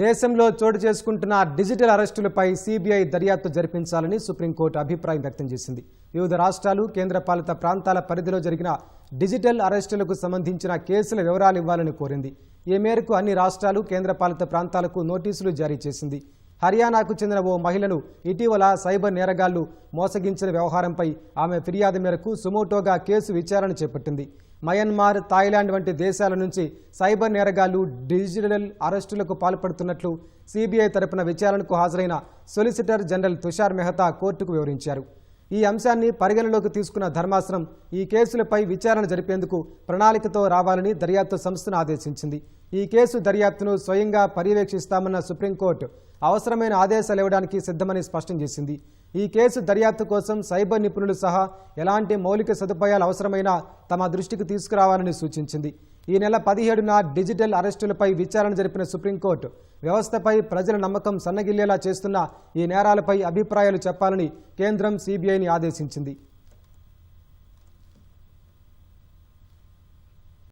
దేశంలో చోటు చేసుకుంటున్న డిజిటల్ అరెస్టులపై సిబిఐ దర్యాప్తు జరిపించాలని సుప్రీంకోర్టు అభిప్రాయం వ్యక్తం చేసింది. వివిధ రాష్ట్రాలు కేంద్రపాలిత ప్రాంతాల పరిధిలో జరిగిన డిజిటల్ అరెస్టులకు సంబంధించిన కేసుల వివరాలు ఇవ్వాలని కోరింది. ఈ మేరకు అన్ని రాష్ట్రాలు కేంద్రపాలిత ప్రాంతాలకు నోటీసులు జారీ చేసింది. హర్యానాకు చెందిన ఓ మహిళను ఇటీవల సైబర్ నేరగాళ్ళు మోసగించిన వ్యవహారంపై ఆమె ఫిర్యాదు మేరకు సుమోటోగా కేసు విచారణ చేపట్టింది. మయన్మార్ థాయిలాండ్ వంటి దేశాల నుంచి సైబర్ నేరగాళ్ళు డిజిటల్ అరెస్టులకు పాల్పడుతున్నట్లు సిబిఐ తరపున విచారణకు హాజరైన సొలిసిటర్ జనరల్ తుషార్ మెహతా కోర్టుకు వివరించారు. ఈ అంశాన్ని పరిగణలోకి తీసుకున్న ధర్మాసనం ఈ కేసులపై విచారణ జరిపేందుకు ప్రణాళికతో రావాలని దర్యాప్తు సంస్థను ఆదేశించింది. ఈ కేసు దర్యాప్తును స్వయంగా పర్యవేక్షిస్తామన్న సుప్రీంకోర్టు అవసరమైన ఆదేశాలు ఇవ్వడానికి సిద్ధమని స్పష్టం చేసింది. ఈ కేసు దర్యాప్తు కోసం సైబర్ నిపుణులు సహా ఎలాంటి మౌలిక సదుపాయాలు అవసరమైనా తమ దృష్టికి తీసుకురావాలని సూచించింది. ఈ నెల పదిహేడున డిజిటల్ అరెస్టులపై విచారణ జరిపిన సుప్రీంకోర్టు వ్యవస్థపై ప్రజల నమ్మకం సన్నగిల్లేలా చేస్తున్న ఈ నేరాలపై అభిప్రాయాలు చెప్పాలని కేంద్రం సిబిఐని ఆదేశించింది.